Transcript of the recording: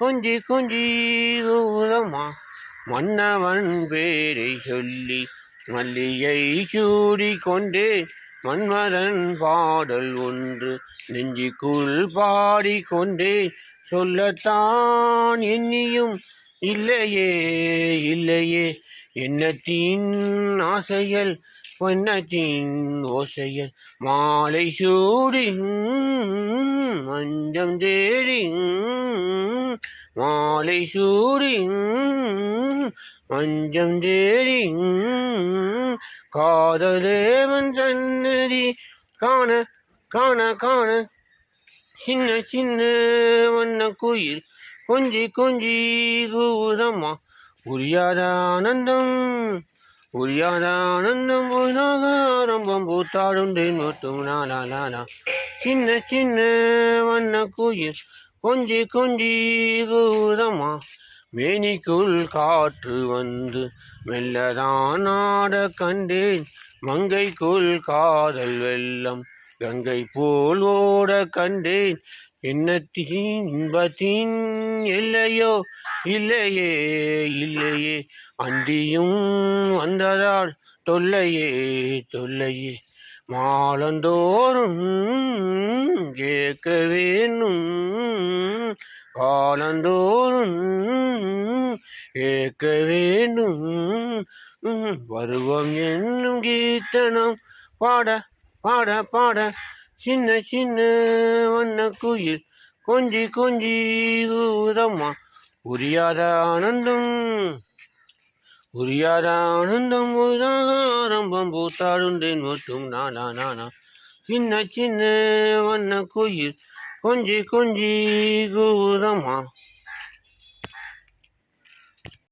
கொஞ்சி கொஞ்சி தூரமா மன்னவன் பேரை சொல்லி மல்லிகை சூடி கொண்டே மன்மதன் பாடல் ஒன்று நெஞ்சிக்குள் பாடிக்கொண்டே சொல்லத்தான் எண்ணியும் இல்லையே இல்லையே. எண்ணத்தின் ஆசைகள் பொன்னத்தின் ஓசைகள் மாலை சூடி மஞ்சம் தேடி மாலை சூடி மஞ்சம் தேடி காதலேவன் சன்னதி காண காண காண. சின்ன சின்ன வண்ண குயில் கொஞ்சி கொஞ்சி கூதம்மா புரியாத ஆனந்தம் புரியாத ஆனந்தம் ஆரம்பம் பூத்தாடுண்டேன் மட்டும் நானா நானா சின்ன சின்ன வண்ண குயில் கொஞ்சி கொஞ்சி கூரமா மேனிக்குள் காற்று வந்து மெல்லதான் ஆட கண்டேன். மங்கைக்குள் காதல் வெள்ளம் கங்கை போல் ஓட கண்டேன். எண்ணத்தின் இன்பத்தின் இல்லையோ இல்லையே இல்லையே. அண்டியும் வந்ததால் தொல்லையே தொல்லையே. மாலந்தோறும் கேட்க வேணும் காலந்தோறும் கேட்க வேண்டும் பருவம் என்னும் கீர்த்தனம். பாட பாட பாட. சின்ன சின்ன வண்ண குயில். கொஞ்சி கொஞ்சி ஊதம்மா. புரியாத ஆனந்தம். புரியாத ஆனந்தம் ஆரம்பம் பூத்தாடுந்தேன் மட்டும். நானா நானா சின்ன சின்ன வண்ண குயில் கொஞ்சி கொஞ்சி கூதம்மா